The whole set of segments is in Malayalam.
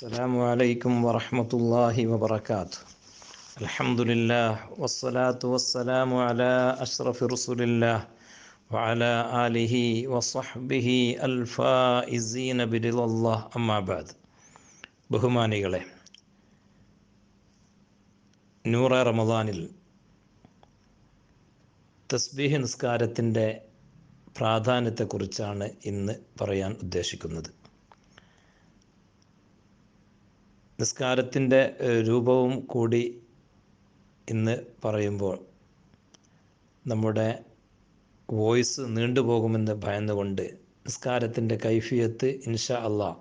السلام عليكم ورحمة الله وبركاته الحمد لله والصلاة والسلام على أشرف رسول الله وعلى آله وصحبه الفائزين برضا الله أما بعد ബഹുമാനികളെ നൂറ റമദാനിൽ തസ്ബീഹ് നിസ്കാരത്തിൻ്റെ പ്രാധാന്യത്തെക്കുറിച്ചാണ് ഇന്ന് പറയാൻ ഉദ്ദേശിക്കുന്നത് നിസ്കാരത്തിന്റെ രൂപവും കൂടി ഇന്ന് പറയുമ്പോൾ നമ്മുടെ വോയിസ് നീണ്ടുപോകുമെന്ന് ഭയന്നുകൊണ്ട് നിസ്കാരത്തിന്റെ കൈഫിയത്ത് ഇൻഷാ അള്ളാഹ്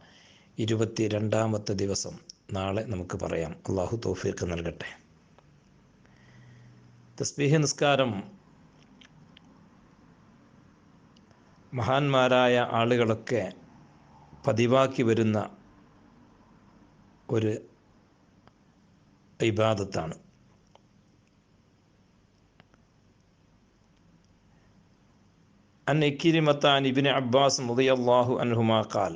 ഇരുപത്തി രണ്ടാമത്തെ ദിവസം നാളെ നമുക്ക് പറയാം. അള്ളാഹു തോഫീക്ക് നൽകട്ടെ. തസ്ബീഹ് നിസ്കാരം മഹാന്മാരായ ആളുകളൊക്കെ പതിവാക്കി വരുന്ന ഒരു ഇബാദത്താണ്. അൻ ഇക്കിരിമത്താൻ ഇബിന് അബ്ബാസ് മുതിയല്ലാഹു അൻഹുമാ കാൽ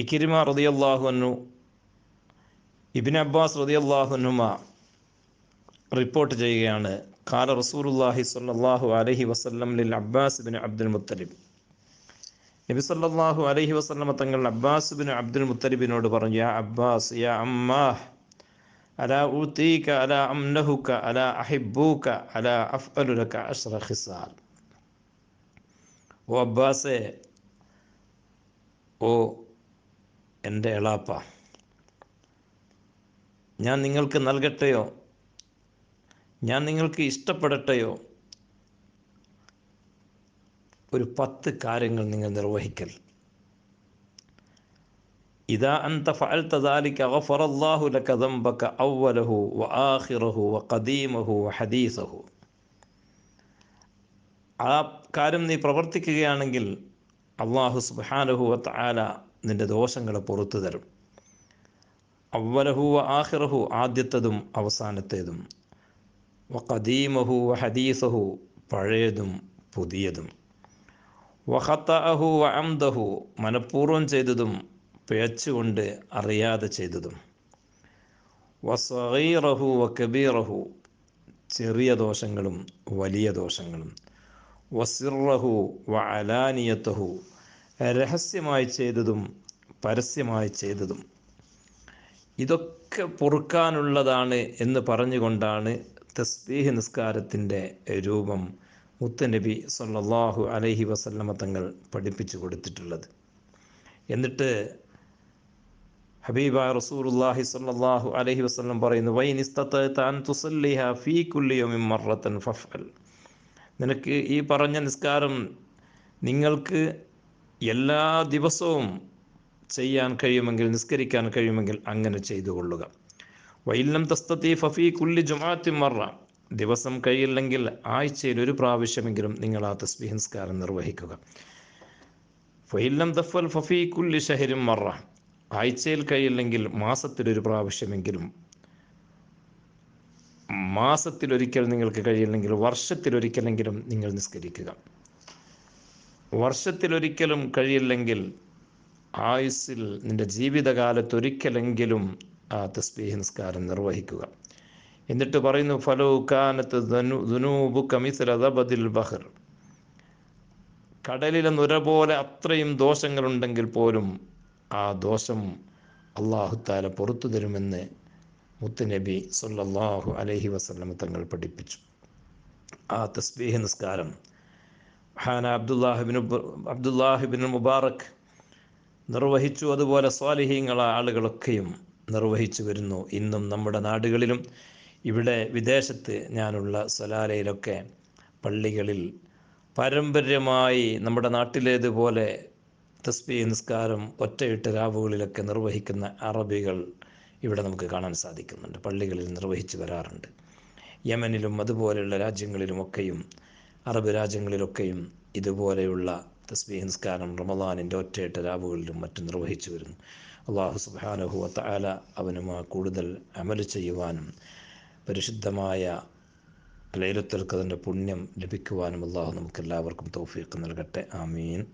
ഇക്കിരിമ റതിയല്ലാഹു അന്നു ഇബിൻ അബ്ബാസ് റതിയല്ലാഹു അന്നുമ റിപ്പോർട്ട് ചെയ്യുകയാണ്. കാല റസൂലുല്ലാഹി സ്വല്ലല്ലാഹു അലൈഹി വസല്ലം ലിൽ അബ്ബാസ് ഇബിൻ അബ്ദുൽ മുത്തലിബ്. നബി സല്ലല്ലാഹു അലൈഹി വസല്ലമ തങ്ങൾ അബ്ബാസ് ബിൻ അബ്ദുൽ മുത്തലിബിനോട് പറഞ്ഞു യാ അബ്ബാസ് യാ അമ്മാഹ് അലാ ഊതീക അലാ അംനഹുക അലാ അഹിബൂക അലാ അഫ്അലുക അഷ്റ ഖിസാൽ. ഓ അബ്ബാസെ ഓ എന്റെ എളാപ്പ ഞാൻ നിങ്ങൾക്ക് നൽകട്ടെയോ? ഞാൻ നിങ്ങൾക്ക് ഇഷ്ടപ്പെടട്ടെയോ? ഒരു പത്ത് കാര്യങ്ങൾ നിങ്ങൾ നിർവഹിക്കൽ. ഇതാ അന്ത ഫഅൽത ആ കാര്യം നീ പ്രവർത്തിക്കുകയാണെങ്കിൽ അള്ളാഹു സുബാനഹു വത്തആല നിന്റെ ദോഷങ്ങളെ പുറത്തു തരും. അവലഹു വ ആഹിറഹു ആദ്യത്തതും അവസാനത്തേതും. വ ഹദീസഹു പഴയതും പുതിയതും. വഹത്തഅഹു വഅംദഹു അംദഹു മനഃപൂർവം ചെയ്തതും പിഴച്ചുകൊണ്ട് അറിയാതെ ചെയ്തതും. വസീറഹു വകബീറഹു കബീറഹു ചെറിയ ദോഷങ്ങളും വലിയ ദോഷങ്ങളും. വസിറഹു വ അലാനിയത്തഹു രഹസ്യമായി ചെയ്തതും പരസ്യമായി ചെയ്തതും. ഇതൊക്കെ പൊറുക്കാനുള്ളതാണ് എന്ന് പറഞ്ഞുകൊണ്ടാണ് തസ്ബീഹ് നിസ്കാരത്തിന്റെ രൂപം മുത്തനബി സല്ലാഹു അലൈഹി വസല്ലമ തങ്ങൾ പഠിപ്പിച്ചു കൊടുത്തിട്ടുള്ളത്. എന്നിട്ട് ഹബീബ റസൂലുള്ളാഹി സ്വല്ലല്ലാഹു അലൈഹി വസ്ലം പറയുന്നു ഫീ നിനക്ക് ഈ പറഞ്ഞ നിസ്കാരം നിങ്ങൾക്ക് എല്ലാ ദിവസവും ചെയ്യാൻ കഴിയുമെങ്കിൽ നിസ്കരിക്കാൻ കഴിയുമെങ്കിൽ അങ്ങനെ ചെയ്തു കൊള്ളുക. വൈലം തസ്തത്തി ഫഫി കുല്ലി ജുമാത്തി മറ ദിവസം കഴിയില്ലെങ്കിൽ ആഴ്ചയിൽ ഒരു പ്രാവശ്യമെങ്കിലും നിങ്ങൾ ആ തസ്ബീഹ് നിസ്കാരം നിർവഹിക്കുക ഫൈലം ദഫൽ മറ. ആഴ്ചയിൽ കഴിയില്ലെങ്കിൽ മാസത്തിലൊരു പ്രാവശ്യമെങ്കിലും മാസത്തിലൊരിക്കൽ നിങ്ങൾക്ക് കഴിയില്ലെങ്കിൽ വർഷത്തിലൊരിക്കലെങ്കിലും നിങ്ങൾ നിസ്കരിക്കുക. വർഷത്തിലൊരിക്കലും കഴിയില്ലെങ്കിൽ ആയുസ്സിൽ നിന്റെ ജീവിതകാലത്തൊരിക്കലെങ്കിലും ആ തസ്ബീഹ് നിസ്കാരം നിർവഹിക്കുക. എന്നിട്ട് പറയുന്നു ഫലോ കാനത്ത് ബഹർ കടലിലെ നുര പോലെ അത്രയും ദോഷങ്ങളുണ്ടെങ്കിൽ പോലും ആ ദോഷം അള്ളാഹുത്താല പുറത്തു തരുമെന്ന് മുത്തുനബി സല്ലല്ലാഹു അലഹി വസല്ലം തങ്ങൾ പഠിപ്പിച്ചു. ആ തസ്ബീഹ് നിസ്കാരം. ഹാന അബ്ദുല്ലാഹിബിൻ അബ്ദുല്ലാഹിബിൻ മുബാറക് നിർവഹിച്ചു. അതുപോലെ സ്വാലിഹീങ്ങളായ ആളുകളൊക്കെയും നിർവഹിച്ചു വരുന്നു. ഇന്നും നമ്മുടെ നാടുകളിലും ഇവിടെ വിദേശത്ത് ഞാനുള്ള സലാലയിലൊക്കെ പള്ളികളിൽ പാരമ്പര്യമായി നമ്മുടെ നാട്ടിലേതുപോലെ തസ്ബി നിസ്കാരം ഒറ്റയിട്ട് രാവുകളിലൊക്കെ നിർവഹിക്കുന്ന അറബികൾ ഇവിടെ നമുക്ക് കാണാൻ സാധിക്കുന്നുണ്ട്. പള്ളികളിൽ നിർവഹിച്ചു വരാറുണ്ട്. യമനിലും അതുപോലെയുള്ള രാജ്യങ്ങളിലുമൊക്കെയും അറബ് രാജ്യങ്ങളിലൊക്കെയും ഇതുപോലെയുള്ള തസ്ബീഹ് നിസ്കാരം റമദാനിന്റെ ഒറ്റയിട്ട രാവുകളിലും മറ്റും നിർവഹിച്ചു വരുന്നു. അള്ളാഹു സുബാനഹു താല അവനുമാ കൂടുതൽ അമൽ ചെയ്യുവാനും പരിശുദ്ധമായ ലൈലത്തുൽ ഖദറിന്റെ പുണ്യം ലഭിക്കുവാനും അള്ളാഹു നമുക്കെല്ലാവർക്കും തൗഫീഖ് നൽകട്ടെ. ആമീൻ.